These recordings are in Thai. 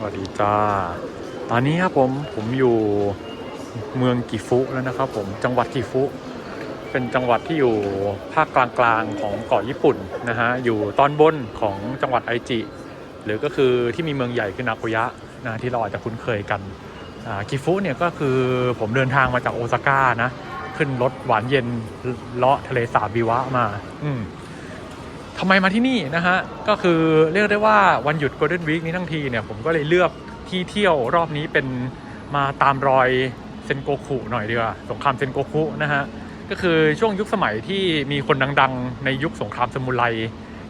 สวัสดีจ้า ตอนนี้ครับผมผมอยู่เมืองกิฟุแล้วนะครับผมจังหวัดกิฟุ เป็นจังหวัดที่อยู่ภาคกลางๆของเกาะญี่ปุ่นนะฮะอยู่ตอนบนของจังหวัดไอจิ หรือก็คือที่มีเมืองใหญ่คือนาโกยะนะที่เราอาจจะคุ้นเคยกันกิฟุเนี่ยก็คือผมเดินทางมาจากโอซาก้านะ ขึ้นรถหวานเย็นเลาะทะเลสาบบิวะมา อืม ทำไมมาที่นี่นะฮะ ก็คือเรียกได้ว่าวันหยุด Golden Week นี้ทั้งทีเนี่ย ผมก็เลยเลือกที่เที่ยวรอบนี้เป็นมาตามรอยเซนโกคุหน่อยดีกว่า สงครามเซนโกคุนะฮะ ก็คือช่วงยุคสมัยที่มีคนดังๆ ในยุคสงครามซามูไร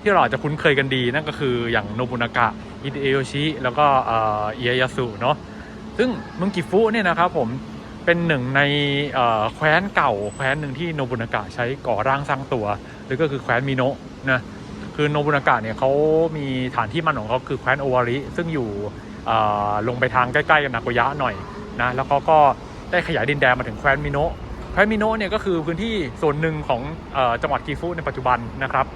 ที่เราอาจจะคุ้นเคยกันดีนั่นก็คืออย่างโนบุนากะอิเดโยชิแล้วก็เอ่อเอียยาสุเนาะซึ่งเมืองกิฟุเนี่ยนะครับผมเป็นหนึ่งในแคว้นเก่าแคว้นหนึ่งที่โนบุนากะใช้ก่อร่างสร้างตัว หรือก็คือแคว้นมิโนะนะ คือโนบุนากะเนี่ยเขามีฐานที่มั่นของเขาคือแคว้นโอวาริ ซึ่งอยู่ลงไปทางใกล้ๆกับนาโกยะหน่อยนะแล้วเขาก็ได้ขยายดินแดนมาถึงแคว้นมิโนะแคว้นมิโนะเนี่ยก็คือพื้นที่ส่วนหนึ่งของอจังหวัดกิฟุในปัจจุบันนะครับ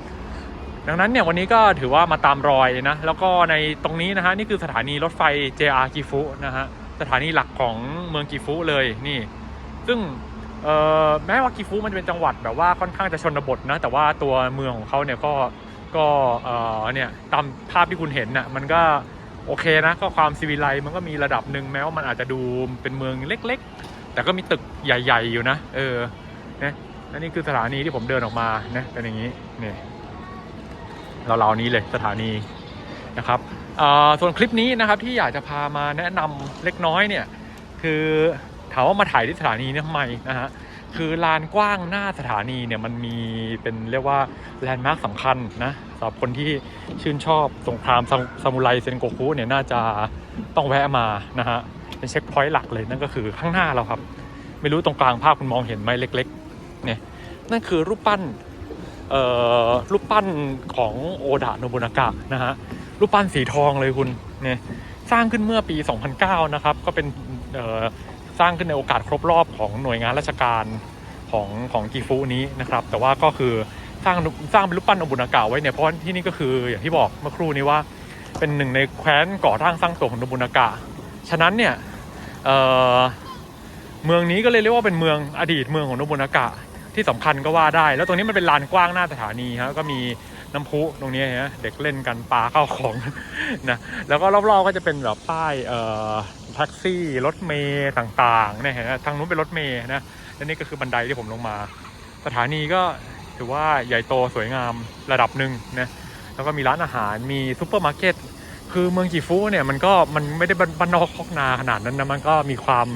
ดังนั้นเนี่ยวันนี้ก็ถือว่ามาตามรอยนะแล้วก็ในตรงนี้นะฮะนี่คือสถานีรถไฟ JR กิฟุนะฮะสถานีหลักของเมืองกิฟุเลยนี่ ซึ่งแม้ว่ากิฟุมันจะเป็นจังหวัดแบบว่าค่อนข้างจะชนบทนะแต่ว่าตัวเมืองของเขาเนี่ยก็ ก็เออเนี่ยตามภาพที่คุณเห็นน่ะมันก็โอเคนะก็ความซีวิไลมันก็มีระดับหนึ่งแม้ว่ามันอาจจะดูเป็นเมืองเล็กๆ แต่ก็มีตึกใหญ่ ๆ อยู่นะ เออนะอันนี้คือสถานีที่ผมเดินออกมานะเป็นอย่างนี้นี่เราๆนี้เลยสถานีนะครับส่วนคลิปนี้นะครับที่อยากจะพามาแนะนำเล็กน้อยเนี่ยคือถามว่ามาถ่ายที่สถานีนี่ทำไมนะฮะ คือลานกว้างหน้าสถานีเนี่ยมันมีเป็นเรียกว่าแลนด์มาร์คสำคัญนะสำหรับคนที่ชื่นชอบสงครามซามูไรเซนโกคุเนี่ยน่าจะต้องแวะมานะฮะเป็นเช็คพอยต์หลักเลยนั่นก็คือข้างหน้าเราครับ ไม่รู้ตรงกลางภาพคุณมองเห็นไหมเล็กๆเนี่ยนั่นคือรูปปั้นเอ่อรูปปั้นของโอดะโนบุนากะนะฮะรูปปั้นสีทองเลยคุณเนี่ยสร้างขึ้นเมื่อปี 2009 นะครับ ก็เป็นเอ่อ สร้างขึ้นในโอกาสครบรอบของหน่วยงานราชการของของกีฟูนี้นะครับ แต่ว่าก็คือสร้างสร้างเป็นรูปปั้นโนบุนากะไว้เนี่ยเพราะที่นี่ก็คืออย่างที่บอกเมื่อครู่นี้ว่า เป็นหนึ่งในแคว้นก่อร่างสร้างตัวของโนบุนากะฉะนั้นเนี่ยเเมืองนี้ก็เลยเรียกว่าเป็นเมืองอดีตเมืองของโนบุนากะที่สำคัญก็ว่าได้ แล้วตรงนี้มันเป็นลานกว้างหน้าสถานีฮะก็มี น้ำพุตรงนี้ฮะเด็กเล่นกันปลาเข้าของนะแล้วก็รอบๆก็จะเป็นแบบป้ายเอ่อแท็กซี่รถเมย์ต่างๆเนี่ยนไหมทางนู้นเป็นรถเมย์นะและนี่ก็คือบันไดที่ผมลงมา สถานีก็ถือว่าใหญ่โตสวยงามระดับหนึ่งนะแล้วก็มีร้านอาหารมีซูเปอร์มาร์เก็ตคือเมืองกีฟูเนี่ยมันก็มันไม่ได้บ้านนอกคอกนาขนาดนั้นนะมันก็มีความ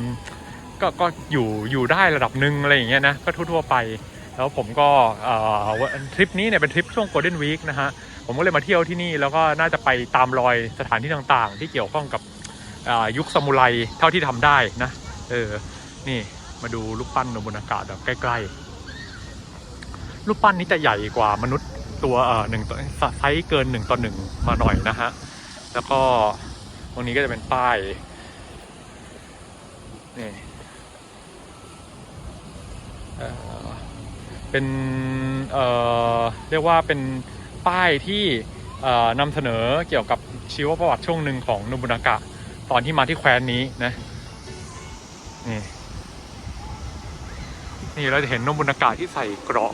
ก็ก็อยู่อยู่ได้ระดับหนึ่งอะไรอย่างเงี้ยนะก็ทั่วๆไป แล้วผมก็ทริปนี้เนี่ยเป็นทริปช่วง Golden Week นะฮะ ผมก็เลยมาเที่ยวที่นี่แล้วก็น่าจะไปตามรอยสถานที่ต่างๆ ที่เกี่ยวข้องกับยุคซามูไรเท่าที่ทำได้นะ เออ นี่มาดูรูปปั้นโนบุนากะแบบใกล้ๆ รูปปั้นนี้จะใหญ่กว่ามนุษย์ตัวเอ่อหนึ่งต่อไซส์เกินหนึ่งต่อหนึ่งมาหน่อยนะฮะ แล้วก็ตรงนี้ก็จะเป็นป้าย นี่ เป็นเเรียกว่าเป็นป้ายที่นำเสนอเกี่ยวกับชีวประวัติช่วงหนึ่งของนบุนากะ ตอนที่มาที่แคว้นนี้นะนี่นี่เราจะเห็นนบุนากะที่ใส่เกราะ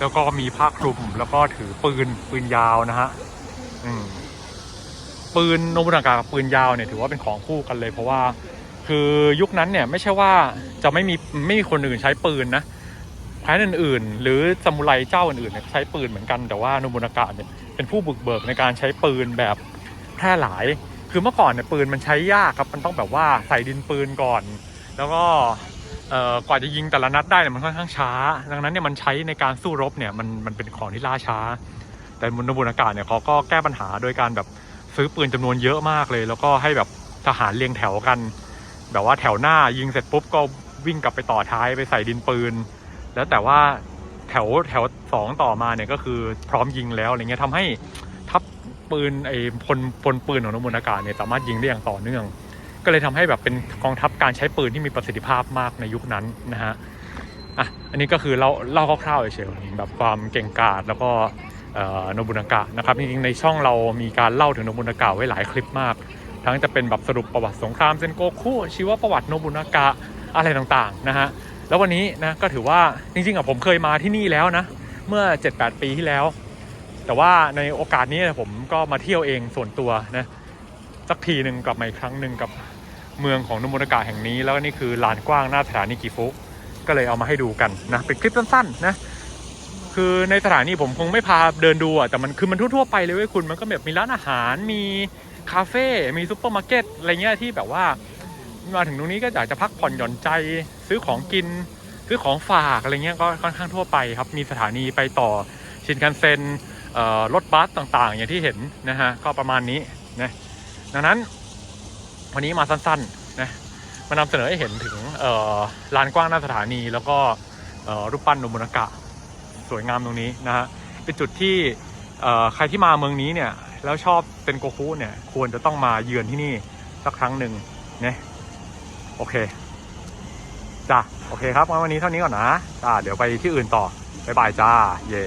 แล้วก็มีผ้าคลุมแล้วก็ถือปืนปืนยาวนะฮะปืนนบุนากะกับปืนยาวเนี่ยถือว่าเป็นของคู่กันเลย เพราะว่าคือยุคนั้นเนี่ยไม่ใช่ว่าจะไม่มีไม่มีคนอื่นใช้ปืนนะ แคว้นอื่นๆ หรือซามูไรเจ้าอื่นๆเนี่ยใช้ปืนเหมือนกันแต่ว่าโนบุนากะเนี่ยเป็นผู้บุกเบิกในการใช้ปืนแบบแพร่หลาย คือเมื่อก่อนเนี่ยปืนมันใช้ยากครับมันต้องแบบว่าใส่ดินปืนก่อน แล้วก็กว่าจะยิงแต่ละนัดได้เนี่ยมันค่อนข้างช้า ดังนั้นเนี่ยมันใช้ในการสู้รบเนี่ยมันมันเป็นของที่ล่าช้า แต่มุนบุนอากาศเนี่ยเขาก็แก้ปัญหาโดยการแบบซื้อปืนจำนวนเยอะมากเลย แล้วก็ให้แบบทหารเรียงแถวกัน แบบว่าแถวหน้ายิงเสร็จปุ๊บก็วิ่งกลับไปต่อท้ายไปใส่ดินปืน แล้วแต่ว่าแถวแถวสองต่อมาเนี่ยก็คือพร้อมยิงแล้วอะไรเงี้ยทำให้ทัพปืนไอ้พลพลปืนของนมุนอากาศเนี่ยสามารถยิงได้อย่างต่อเนื่อง ก็เลยทำให้แบบเป็นกองทัพการใช้ปืนที่มีประสิทธิภาพมากในยุคนั้นนะฮะอะอันนี้ก็คือเล่าเล่าคร่าวๆเฉยๆแบบความเก่งกาจแล้วก็โนบุนากะนะครับจริงๆในช่องเรามีการเล่าถึงโนบุนากะไว้หลายคลิปมาก ทั้งจะเป็นแบบสรุปประวัติสงครามเซนโกคุชีวประวัติโนบุนากะอะไรต่างๆนะฮะ แล้ววันนี้นะก็ถือว่าจริงๆอะผมเคยมาที่นี่แล้วนะ เมื่อ 7-8 ปีที่แล้ว แต่ว่าในโอกาสนี้ผมก็มาเที่ยวเองส่วนตัวนะสักทีหนึ่งกลับมาอีกครั้งหนึ่งกับเมืองของนบุนากะแห่งนี้ แล้วก็นี่คือลานกว้างหน้าสถานีกิฟุก็เลยเอามาให้ดูกันนะเป็นคลิปสั้นๆนะคือในสถานีผมคงไม่พาเดินดูอะแต่มันคือมันทั่วๆไปเลยเว้ยคุณมันก็แบบมีร้านอาหารมีคาเฟ่มีซูเปอร์มาร์เก็ตอะไรเงี้ยที่แบบว่า มาถึงตรงนี้ก็อยากจะพักผ่อนหย่อนใจ ซื้อของกิน ซื้อของฝากอะไรเงี้ยก็ค่อนข้างทั่วไปครับ มีสถานีไปต่อชินคันเซ็นรถบัสต่างๆ อย่างที่เห็นนะฮะก็ประมาณนี้นะดังนั้นวันนี้มาสั้นๆนะมานำเสนอให้เห็นถึงลานกว้างหน้าสถานี แล้วก็รูปปั้นโนบุนากะสวยงามตรงนี้นะฮะเป็นจุดที่ใครที่มาเมืองนี้เนี่ยแล้วชอบเป็นโกคุเนี่ยควรจะต้องมาเยือนที่นี่สักครั้งหนึ่งเนี่ย โอเคจ้ะโอเคครับงั้นวันนี้เท่านี้ก่อนนะจ้าเดี๋ยวไปที่อื่นต่อบ๊ายบายจ้าเย่